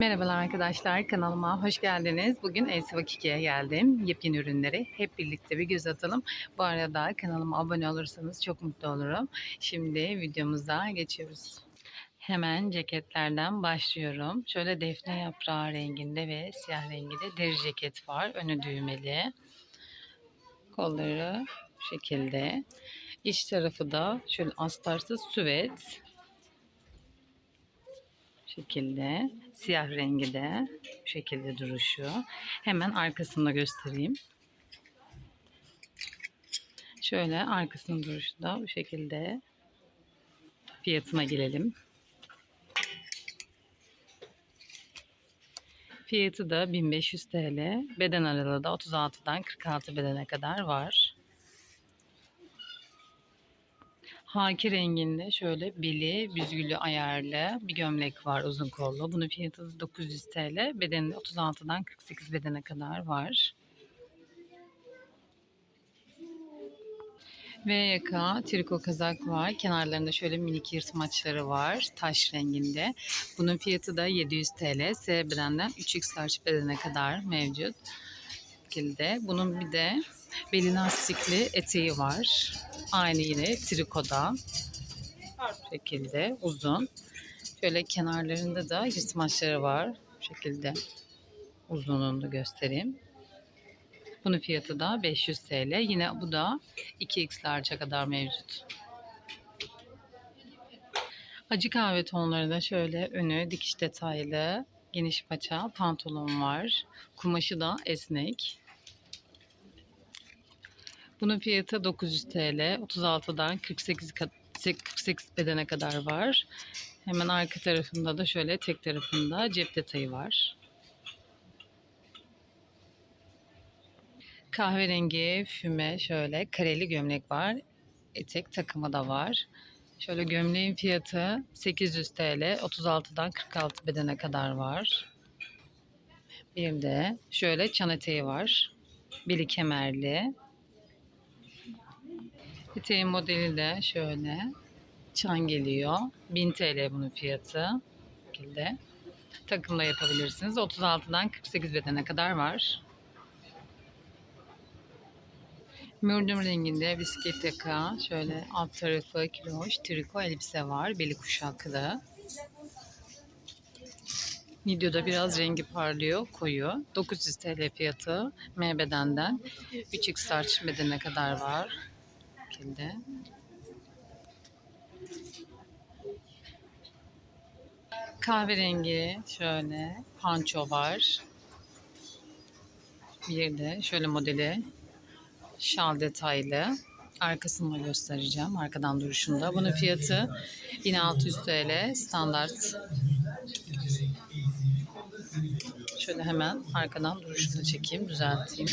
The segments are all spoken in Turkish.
Merhabalar arkadaşlar kanalıma hoş geldiniz. Bugün Elsiva Kiki'ye geldim. Yepyeni ürünleri hep birlikte bir göz atalım. Bu arada kanalıma abone olursanız çok mutlu olurum. Şimdi videomuza geçiyoruz. Hemen ceketlerden başlıyorum. Şöyle defne yaprağı renginde ve siyah renginde deri ceket var. Önü düğmeli. Kolları bu şekilde. İç tarafı da şöyle astarsız süvet şekilde siyah rengi de bu şekilde duruşu. Hemen arkasını da göstereyim. Şöyle arkasının duruşu da bu şekilde. Fiyatına gelelim. Fiyatı da 1500 TL. Beden aralığı da 36'dan 46 bedene kadar var. Haki renginde şöyle beli, büzgülü ayarlı bir gömlek var uzun kollu. Bunun fiyatı da 900 TL. Bedeni de 36'dan 48 bedene kadar var. Ve yaka triko kazak var. Kenarlarında şöyle minik yırtmaçları var. Taş renginde. Bunun fiyatı da 700 TL. S bedenden 3x large bedene kadar mevcut. Şekilde. Bunun bir de beli lastikli eteği var. Aynı yine trikoda. Şekilde uzun. Şöyle kenarlarında da yırtmaçları var. Bu şekilde uzunluğunu da göstereyim. Bunun fiyatı da 500 TL. Yine bu da 2x large'a kadar mevcut. Acı kahve tonları da şöyle önü dikiş detaylı geniş paça pantolon var. Kumaşı da esnek. Bunun fiyatı 900 TL. 36'dan 48 kat- 48 bedene kadar var. Hemen arka tarafında da şöyle tek tarafında cep detayı var. Kahverengi füme şöyle kareli gömlek var. Etek takımı da var. Şöyle gömleğin fiyatı 800 TL. 36'dan 46 bedene kadar var. Bir de şöyle çan eteği var. Biri kemerli. Eteğin modeli de şöyle. Çan geliyor. 1000 TL bunun fiyatı. Bu şekilde. Takımla yapabilirsiniz. 36'dan 48 bedene kadar var. Mürdüm renginde bisiklet yaka. Şöyle alt tarafı kiloş triko elbise var. Beli kuşaklı. Videoda biraz rengi parlıyor, koyu. 900 TL fiyatı M bedenden 3x large bedene kadar var. Şekilde. Kahverengi şöyle panço var. Bir de şöyle modeli şal detaylı. Arkasını da göstereceğim. Arkadan duruşunda. Bunun fiyatı 1600 TL standart. Şöyle hemen arkadan duruşunu çekeyim, düzelteyim.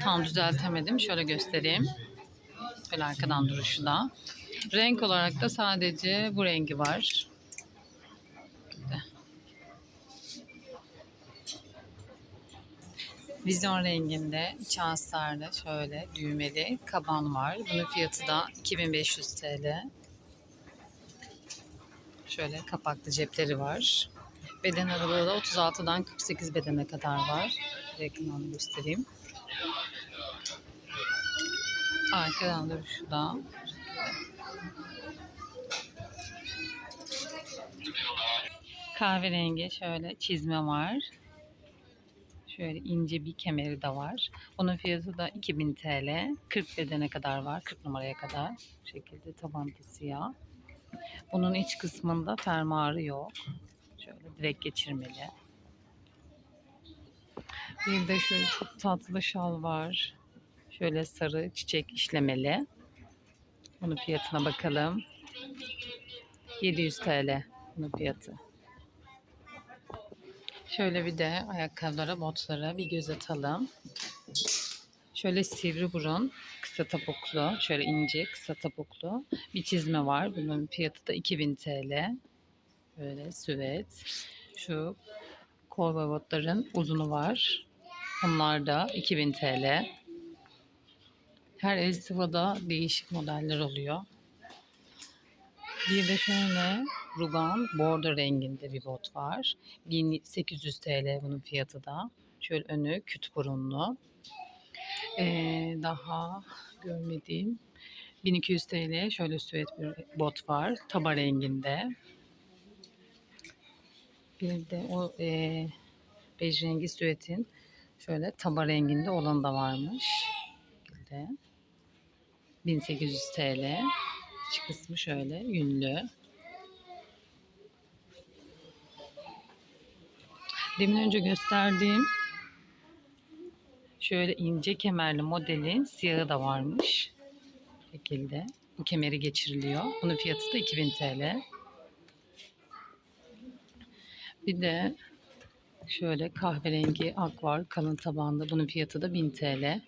Tam düzeltemedim. Şöyle göstereyim. Şöyle arkadan duruşu da. Renk olarak da sadece bu rengi var. Vizyon renginde iç astarlı şöyle düğmeli kaban var. Bunun fiyatı da 2500 TL. Şöyle kapaklı cepleri var. Beden aralığı da 36'dan 48 bedene kadar var. Yakından göstereyim. Arkadan da şu da. Kahverengi şöyle çizme var. Şöyle ince bir kemeri de var. Onun fiyatı da 2000 TL. 40 bedene kadar var. 40 numaraya kadar. Bu şekilde taban da siyah. Bunun iç kısmında fermuarı yok. Şöyle direkt geçirmeli. Bir de şöyle çok tatlı şal var. Şöyle sarı çiçek işlemeli. Bunun fiyatına bakalım. 700 TL bunun fiyatı. Şöyle bir de ayakkabılara, botlara bir göz atalım. Şöyle sivri burun, kısa topuklu, şöyle ince kısa topuklu bir çizme var. Bunun fiyatı da 2000 TL. Böyle süvet. Şu kol ve botların uzunu var. Onlar da 2000 TL. Her Elsiva'da değişik modeller oluyor. Bir de şöyle rugan bordo renginde bir bot var. 1800 TL bunun fiyatı da. Şöyle önü küt burunlu. Ee, daha görmediğim 1200 TL şöyle süet bir bot var. Taba renginde. Bir de o e, bej rengi süetin şöyle taba renginde olan da varmış. Bu şekilde. 1800 TL. İç kısmı şöyle yünlü. Demin önce gösterdiğim şöyle ince kemerli modelin siyahı da varmış. Bu şekilde. Bu kemeri geçiriliyor. Bunun fiyatı da 2000 TL. Bir de şöyle kahverengi ak var kalın tabanda. Bunun fiyatı da 1000 TL.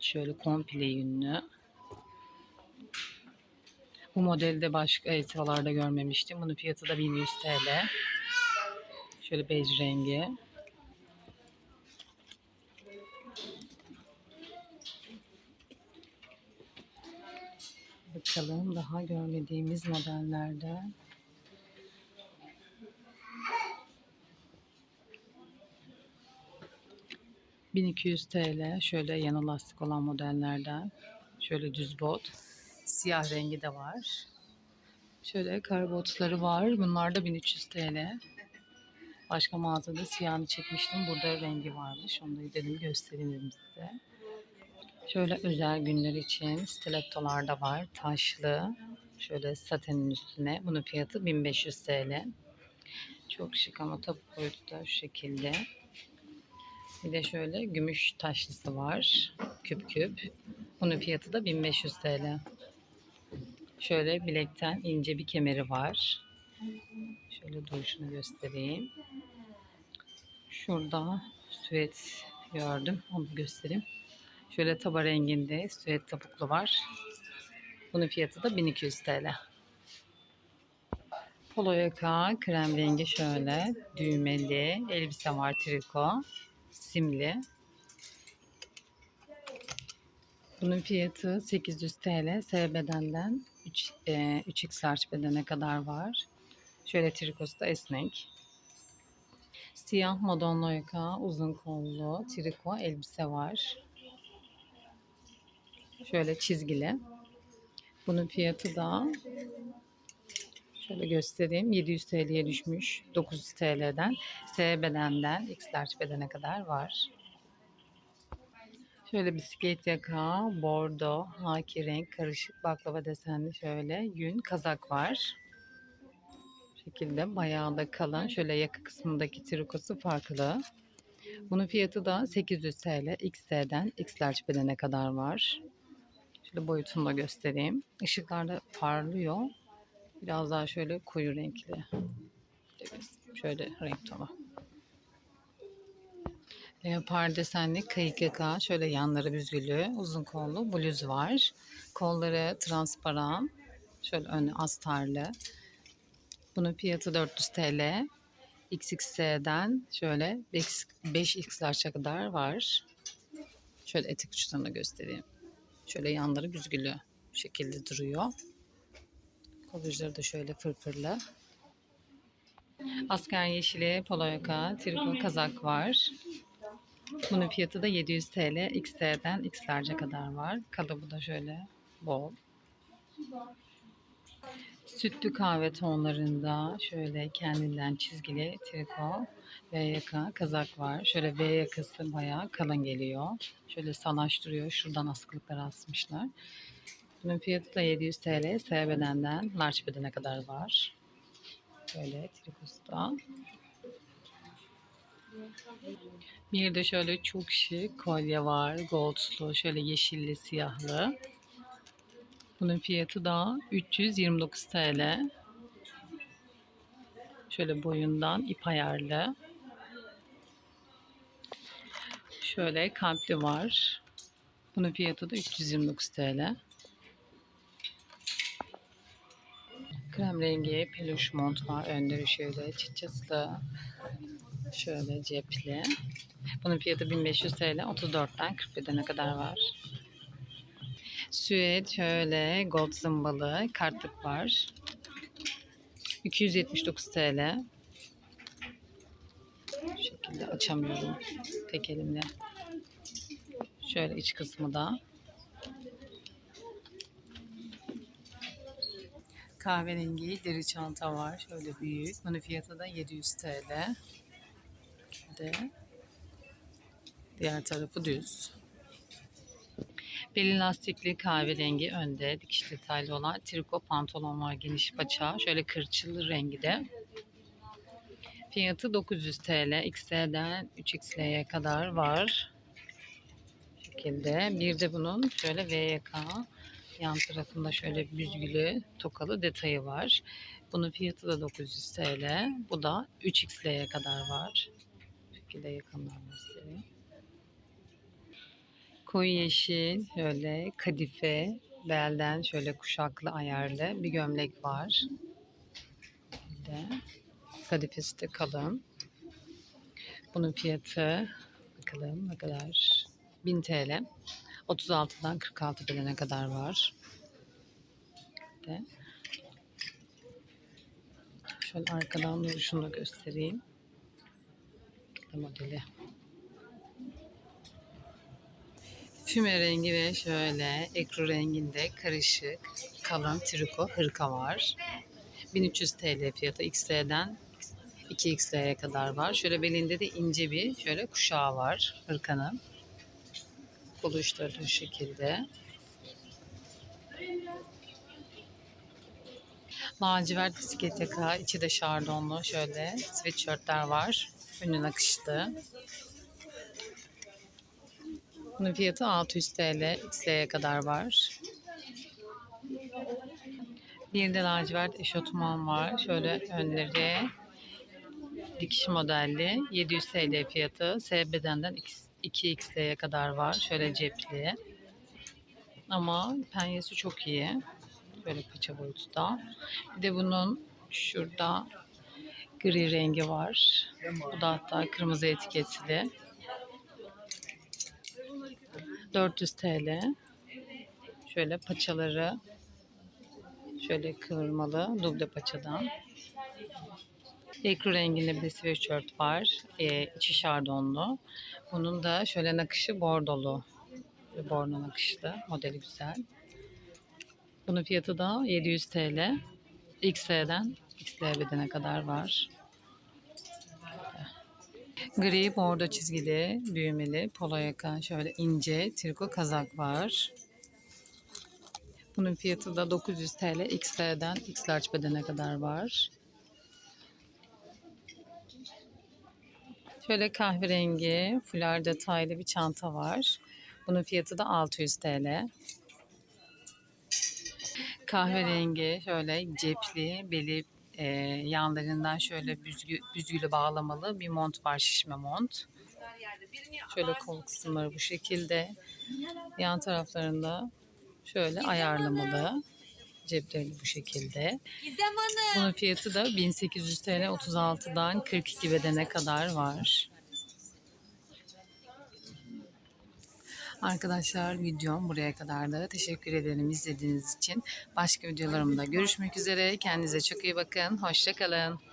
Şöyle komple yünlü. Bu modelde başka elbiselerde görmemiştim. Bunun fiyatı da 1100 TL. Şöyle bej rengi. Bakalım daha görmediğimiz modellerde. ...1200 TL şöyle yanı lastik olan modellerden. Şöyle düz bot. Siyah rengi de var. Şöyle kar botları var. Bunlar da 1300 TL. Başka mağazada siyahını çekmiştim. Burada rengi varmış. Onu da dedim göstereyim size. Şöyle özel günler için stilettolar da var. Taşlı. Şöyle satenin üstüne. Bunun fiyatı 1500 TL. Çok şık ama tabi boyutu da şu şekilde. Bir de şöyle gümüş taşlısı var. Küp küp. Bunun fiyatı da 1500 TL. Şöyle bilekten ince bir kemeri var. Şöyle duruşunu göstereyim. Şurada süet gördüm. Onu göstereyim. Şöyle taba renginde süet topuklu var. Bunun fiyatı da 1200 TL. Polo yaka krem rengi şöyle düğmeli elbise var triko simli. Bunun fiyatı 800 TL. S bedenden 3, e, 3X large bedene kadar var. Şöyle trikosu da esnek. Siyah Madonna yaka uzun kollu triko elbise var. Şöyle çizgili. Bunun fiyatı da şöyle göstereyim. 700 TL'ye düşmüş. 900 TL'den. S bedenden X large bedene kadar var. Şöyle bisiklet yaka, bordo, haki renk, karışık baklava desenli şöyle yün kazak var. Şekilde bayağı da kalın. Şöyle yaka kısmındaki trikosu farklı. Bunun fiyatı da 800 TL. XS'den X large bedene kadar var. Şöyle boyutunu da göstereyim. Işıklarda parlıyor. Biraz daha şöyle koyu renkli. Şöyle renk tonu. Leopar desenli kayık yaka. Şöyle yanları büzgülü. Uzun kollu bluz var. Kolları transparan. Şöyle önü astarlı. Bunun fiyatı 400 TL. XXS'den şöyle 5X'ler kadar var. Şöyle etek uçlarını göstereyim. Şöyle yanları büzgülü bu şekilde duruyor. Kolajları da şöyle fırfırlı. Asker yeşili polo yaka, triko kazak var. Bunun fiyatı da 700 TL. XT'den X'lerce kadar var. Kalıbı da şöyle bol. Sütlü kahve tonlarında şöyle kendinden çizgili triko V yaka kazak var. Şöyle V yakası bayağı kalın geliyor. Şöyle sanaştırıyor. Şuradan askılıklar asmışlar. Bunun fiyatı da 700 TL. S bedenden large bedene kadar var. Böyle trikosta. Bir de şöyle çok şık kolye var. Goldlu, şöyle yeşilli, siyahlı. Bunun fiyatı da 329 TL. Şöyle boyundan ip ayarlı. Şöyle kalpli var. Bunun fiyatı da 329 TL. Krem rengi peluş mont var. Önleri şöyle çıçıslı. Şöyle cepli. Bunun fiyatı 1500 TL. 34'ten 41'e kadar var. Süet şöyle gold zımbalı kartlık var. 279 TL. Bu şekilde açamıyorum tek elimle. Şöyle iç kısmı da. Kahverengi deri çanta var. Şöyle büyük. Bunun fiyatı da 700 TL. De. Diğer tarafı düz. Belin lastikli kahverengi önde dikiş detaylı olan triko pantolon var geniş paça. Şöyle kırçılı rengi de. Fiyatı 900 TL. XL'den 3XL'ye kadar var. Bu şekilde. Bir de bunun şöyle VYK yan tarafında şöyle büzgülü tokalı detayı var. Bunun fiyatı da 900 TL. Bu da 3XL'ye kadar var. Bu şekilde yakından göstereyim. Koyu yeşil, şöyle kadife, belden şöyle kuşaklı ayarlı bir gömlek var. De kadifesi de kalın. Bunun fiyatı bakalım ne kadar? 1000 TL. 36'dan 46 bedene kadar var. De. Şöyle arkadan duruşunu da göstereyim. Modeli. Füme rengi ve şöyle ekru renginde karışık kalın triko hırka var. 1300 TL fiyatı XL'den 2XL'ye kadar var. Şöyle belinde de ince bir şöyle kuşağı var hırkanın. Kol uçları bu şekilde. Lacivert bisiklet yaka, içi de şardonlu şöyle sweatshirtler var. Önü nakışlı. Bunun fiyatı 600 TL. XL'ye kadar var. Bir de lacivert eşofman var. Şöyle önleri dikiş modelli. 700 TL fiyatı. S bedenden 2XL'ye kadar var. Şöyle cepli. Ama penyesi çok iyi. Böyle paça boyutu da. Bir de bunun şurada gri rengi var. Bu da hatta kırmızı etiketli. 400 TL. Şöyle paçaları şöyle kıvırmalı duble paçadan. Ekru renginde bir sweatshirt var. Ee, içi şardonlu. Bunun da şöyle nakışı bordolu. Borno nakışlı. Modeli güzel. Bunun fiyatı da 700 TL. XL'den XL bedene kadar var. Gri bordo çizgili, düğmeli, polo yaka, şöyle ince triko kazak var. Bunun fiyatı da 900 TL. XL'den X large bedene kadar var. Şöyle kahverengi, fular detaylı bir çanta var. Bunun fiyatı da 600 TL. Kahverengi, şöyle cepli, beli e, yanlarından şöyle büzgü, büzgülü bağlamalı bir mont var şişme mont. Şöyle kol kısımları bu şekilde. Yan taraflarında şöyle ayarlamalı. Cepleri bu şekilde. Bunun fiyatı da 1800 TL 36'dan 42 bedene kadar var. Arkadaşlar videom buraya kadardı. Teşekkür ederim izlediğiniz için. Başka videolarımda görüşmek üzere. Kendinize çok iyi bakın. Hoşçakalın.